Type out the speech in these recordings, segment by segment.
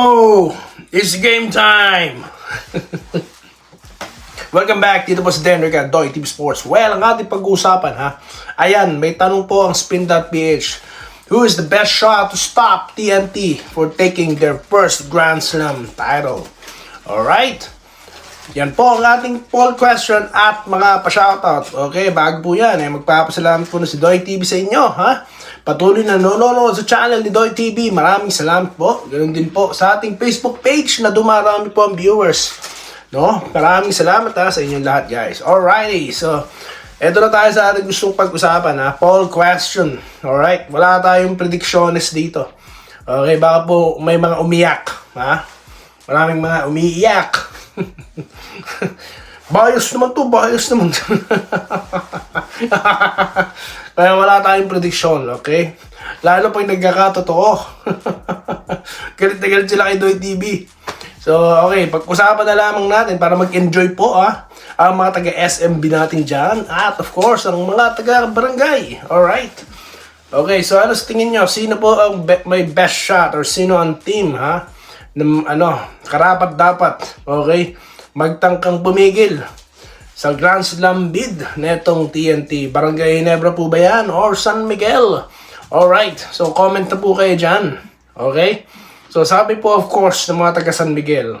Yo! It's game time! Welcome back. Dito po si Dan Rica, Doy Team Sports. Well, ang ating pag-uusapan ha. Ayan, may tanong po ang Spin.ph. Who is the best shot to stop TNT for taking their first Grand Slam title? Alright? Yan po ang ating poll question at mga pa-shoutout. Okay, bago po yan, eh, magpapasalamat po na si Doy TV sa inyo, ha? Patuloy na nanonood sa channel ni Doy TV. Maraming salamat po. Ganun din po sa ating Facebook page na dumarami po ang viewers. No? Maraming salamat ha, sa inyong lahat, guys. Alrighty, so, eto na tayo sa ating gustong pag-usapan, ha? Poll question. Alright, wala tayong predictions dito. Okay, baka po may mga umiyak, ha? Maraming mga umiiyak. bias naman to, bias naman. Kaya wala tayong prediction, okay? Lalo pag nagkakatotoo. galit na galit sila kay Doy TV. So, okay, pag-usapan na lamang natin para mag-enjoy po ah, ang mga taga-SMB natin dyan. At of course, ang mga taga-barangay. Alright? Okay, so ano sa tingin nyo? Sino po ang be- may best shot or sino ang team ha? Na, ano, karapat dapat, okay? Magtangkang pumigil sa Grand Slam bid netong TNT. Barangay Ginebra po ba yan? Or San Miguel? Alright, so comment na po kayo dyan. Okay? So sabi po of course ng mga taga San Miguel,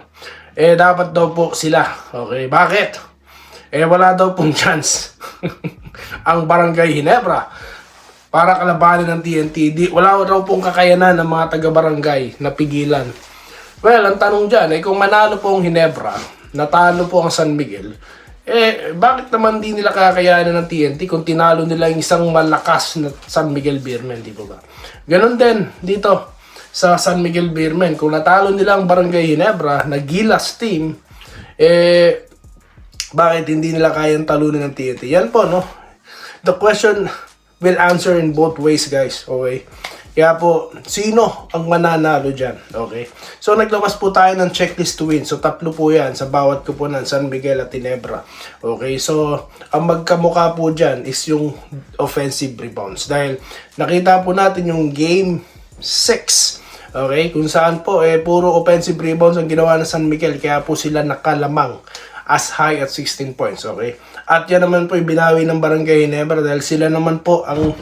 eh dapat daw po sila. Okay, bakit? Eh wala daw pong chance ang Barangay Ginebra para kalabanin ng TNT. Di, wala raw pong kakayanan ng mga taga-barangay na pigilan. Well, ang tanong dyan, eh kung manalo po ang Ginebra, natalo po ang San Miguel, eh bakit naman di nila kakayanan ng TNT kung tinalo nila yung isang malakas na San Miguel Beermen, di ba ba? Ganon din dito sa San Miguel Beermen. Kung natalo nila ang Barangay Ginebra na Gilas team, eh bakit hindi nila kayang talunin ng TNT? Yan po, no? The question will answer in both ways, guys. Okay? Kaya po, sino ang mananalo dyan? Okay? So, naglawas po tayo ng checklist to win. So, tatlo po yan sa bawat kupunan, San Miguel at Tinebra. Okay? So, ang magkamukha po dyan is yung offensive rebounds. Dahil nakita po natin yung game 6. Okay? Kung saan po, eh, puro offensive rebounds ang ginawa ng San Miguel. Kaya po sila nakalamang as high at 16 points. Okay? At yan naman po yung binawi ng Barangay Ginebra dahil sila naman po ang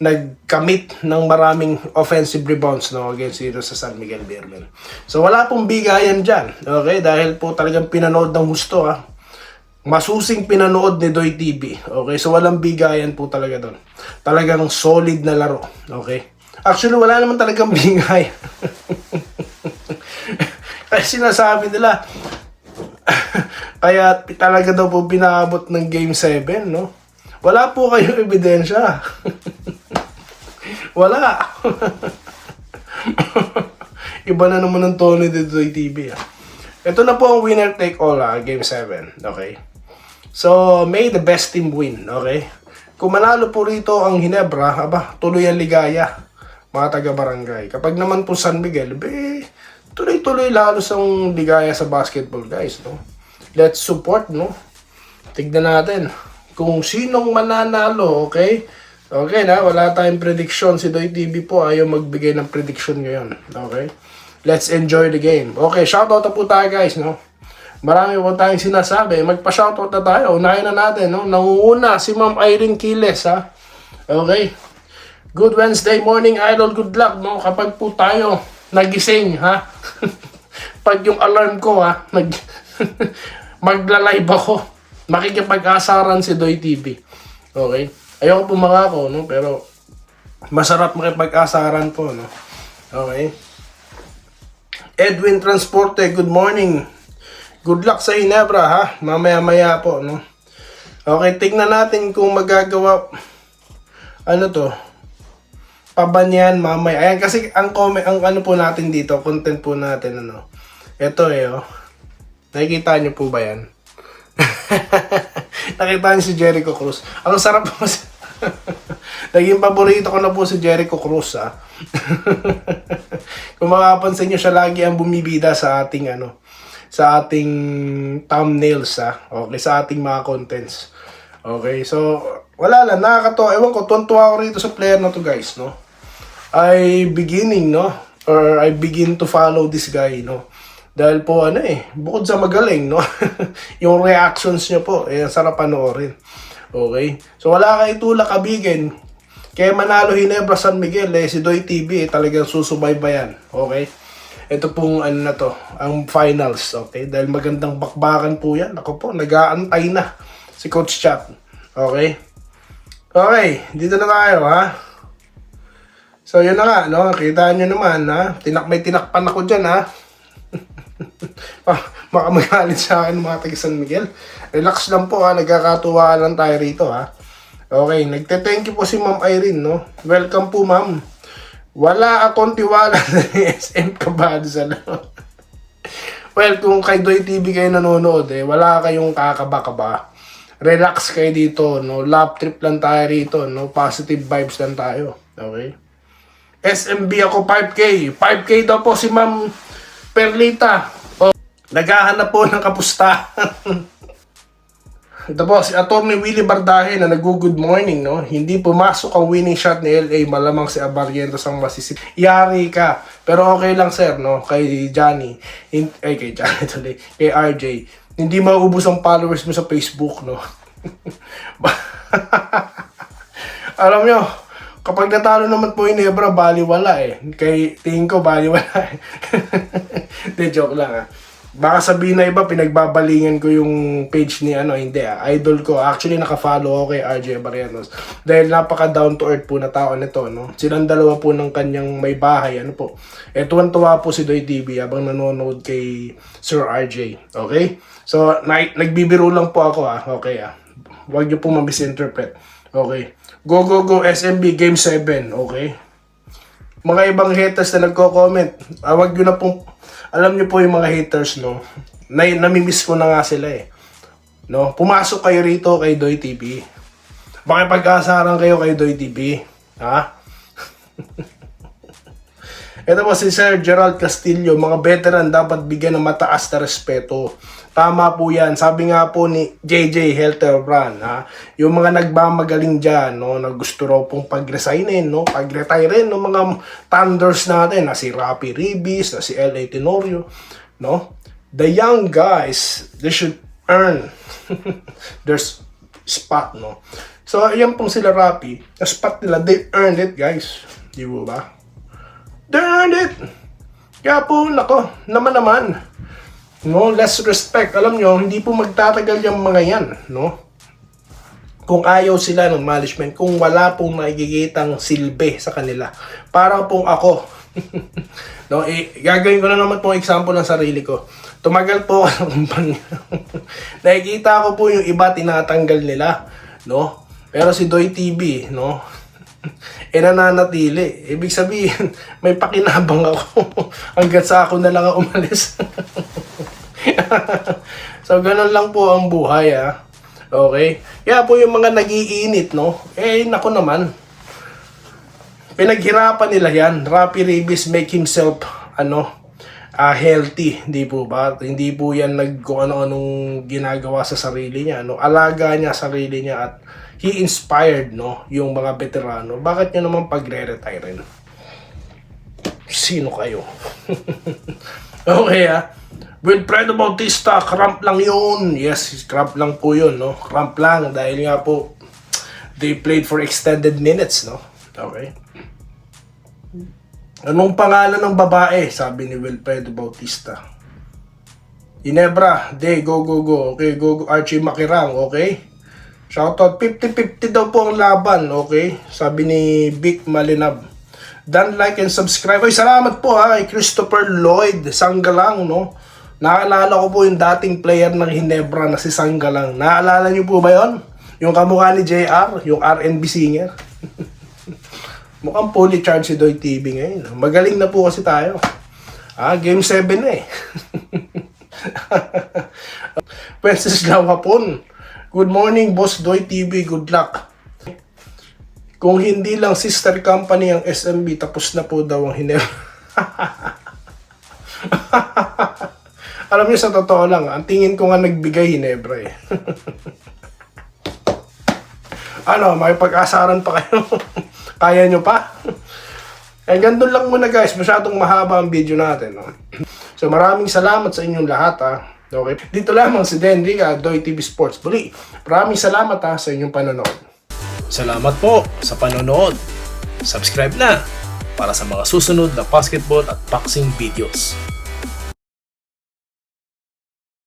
nagkamit ng maraming offensive rebounds no, against dito sa San Miguel Beermen. So wala pong bigayan dyan. Okay? Dahil po talagang pinanood ng gusto ha. Masusing pinanood ni Doy TV. Okay? So walang bigayan po talaga doon. Talagang solid na laro. Okay? Actually, wala naman talagang bigay. Kasi sinasabi nila, kaya talaga daw po pinaabot ng Game 7, no? Wala po kayong ebidensya. Wala. Iba na naman ang tono dito sa TV. Ah. Ito na po ang winner take all, ah, Game 7. Okay? So, may the best team win. Okay? Kung manalo po rito ang Hinebra, aba, tuloy ang ligaya mga taga-barangay. Kapag naman po San Miguel, be, tuloy-tuloy lalo sa ligaya sa basketball, guys, no? Let's support, no? Tignan natin kung sinong mananalo, okay? Okay na, wala tayong prediction. Si Doy TV po ayaw magbigay ng prediction ngayon. Okay? Let's enjoy the game. Okay, shoutout na po tayo guys, no? Marami po tayong sinasabi. Magpa-shoutout na tayo. Unahin na natin, no? Nangunguna si Ma'am Irene Kiles, ha? Okay? Good Wednesday morning, idol. Good luck, no? Kapag po tayo nagising, ha? Pag yung alarm ko, ha? Nag... magla-live ako. Makikipag-asaran si Doy TV. Okay? Ayoko po mangako, no? Pero masarap makipag-asaran po, no? Okay? Edwin Transporte, good morning. Good luck sa Inebra, ha? Mamaya-maya po, no? Okay, tingnan natin kung magagawa ano to pabanyan mamaya. Ayan kasi ang comment ang ano po natin dito, content po natin ano. Ito eh oh. Nakikita niyo po ba 'yan? Nakita niyo si Jericho Cruz. Ang sarap po. Naging paborito ko na po si Jericho Cruz ah. Kung makapansin niyo siya lagi ang bumibida sa ating ano sa ating thumbnails ah. Okay, sa ating mga contents. Okay, so wala lang, nakakatawa. Ewan ko, tuwan-tuwa ako rito sa player na to guys, no? Ay beginning, no? or I begin to follow this guy, no? Dahil po ano eh, bukod sa magaling, no? yung reactions niya po, eh, sarap panoorin. Okay? So wala kay tulak kabigin. Kaya Manalo Hinebra San Miguel, eh, si Doy TV, eh, talagang susubaybayan. Okay? Ito pong ano na to, ang finals, okay? Dahil magandang bakbakan po yan. Ako po, nag-aantay na si Coach Chat. Okay? Okay, dito na tayo, ha? So, yun na nga, no? Kita nyo naman, ha? Tinak may tinakpan ako dyan, ha? Pa- Baka magalit sa akin mga taga San Miguel. Relax lang po, ha? Nagkakatuwa lang tayo rito, ha? Okay, nagte-thank you po si Ma'am Irene, no? Welcome po, Ma'am. Wala akong tiwala na ni SM kabado sa well, kung kay Doy TV kayo nanonood, eh, wala kayong kakaba-kaba. Relax kayo dito, no? Lap trip lang tayo rito, no? Positive vibes lang tayo. Okay? SMB ako 5K. 5K daw po si Ma'am Perlita. O, naghahanap po ng kapustahan. Ito po, si Atty. Willie Bardahe na nag-good morning, no? Hindi pumasok ang winning shot ni LA, malamang si Abarientos ang masisip. Yari ka. Pero okay lang, sir, no? Kay Johnny. Hin- ay, kay Johnny tuloy. Kay RJ. Hindi maubos ang followers mo sa Facebook, no? Alam nyo, kapag natalo naman po yung Nebra, baliwala eh. Kay tingin ko, baliwala eh. De, joke lang ah. Baka sabihin na iba, pinagbabalingan ko yung page ni ano, hindi ah. Idol ko. Actually, nakafollow ako kay RJ Barrientos. Dahil napaka down to earth po na tao nito, no? Silang dalawa po ng kanyang may bahay, ano po. Eh, tuwan-tuwa po si Doy TV habang nanonood kay Sir RJ. Okay? So, na- nagbibiro lang po ako ah. Okay ah. Huwag niyo po ma-misinterpret. Okay. Go, go, go, SMB Game 7. Okay. Mga ibang haters na nagko-comment, ah, wag nyo na pong, alam nyo po yung mga haters, no? Na, namimiss ko na nga sila eh. No? Pumasok kayo rito kay Doy TV. Makipag-asaran kayo kay Doy TV. Ha? Ito po si Sir Gerald Castillo, mga veteran dapat bigyan ng mataas na respeto. Tama po yan. Sabi nga po ni JJ Helterbrand, ha? yung mga nagmamagaling dyan, no, na gusto raw pong pag-resignin, no, pag-retire no, mga thunders natin, na si Rapi Ribis, na si L.A. Tenorio, no? The young guys, they should earn their spot, no? So, ayan pong sila Rapi, na spot nila, they earned it, guys. Di ba ba? Darn it! Kaya po, nako, naman naman. No, less respect. Alam nyo, hindi po magtatagal yung mga yan, no? Kung ayaw sila ng management, kung wala pong nakikitang silbi sa kanila. Parang pong ako. no, eh, gagawin ko na naman pong example ng sarili ko. Tumagal po ako ng kumpanya. Nakikita ko po yung iba tinatanggal nila, no? Pero si Doy TV, no? eh nananatili. Ibig sabihin, may pakinabang ako hanggat sa ako na lang ang umalis. so, ganun lang po ang buhay, ah. Okay? Kaya po yung mga nagiinit, no? Eh, nako naman. Pinaghirapan nila yan. Rapi Ribis make himself, ano, ah healthy, hindi po ba? Hindi po yan nag ano-anong ginagawa sa sarili niya, no? Alaga niya sarili niya at he inspired, no? Yung mga veterano. Bakit nyo naman pagre-retire? Sino kayo? okay, ah. Wilfredo Bautista, cramp lang yun. Yes, cramp lang po yun, no? Cramp lang dahil nga po they played for extended minutes, no? Okay. Anong pangalan ng babae? Sabi ni Wilfredo Bautista. Inebra, de, go, go, go. Okay, go, go. Archie Makirang, okay? Shoutout, 50-50 daw po ang laban, okay? Sabi ni Vic Malinab. Dan like and subscribe. Ay, salamat po ha, kay Christopher Lloyd, Sanggalang, no? Naalala ko po yung dating player ng Hinebra na si Sanggalang. Naalala niyo po ba yon? Yung kamukha ni JR, yung R&B singer. Mukhang fully charged si Doy TV ngayon. Magaling na po kasi tayo. Ah, game 7 na eh. Wenceslao Hapon. Good morning, Boss Doy TV. Good luck. Kung hindi lang sister company ang SMB, tapos na po daw ang Hinel. Alam niyo, sa totoo lang, ang tingin ko nga nagbigay Hinebra eh. ano, may pag-asaran pa kayo? Kaya nyo pa? Eh, And ganun lang muna guys, masyadong mahaba ang video natin. No? So maraming salamat sa inyong lahat ha. Okay. Dito lamang si Denriga, ah, Doy TV Sports Buli. Maraming salamat ha sa inyong panonood. Salamat po sa panonood. Subscribe na para sa mga susunod na basketball at boxing videos.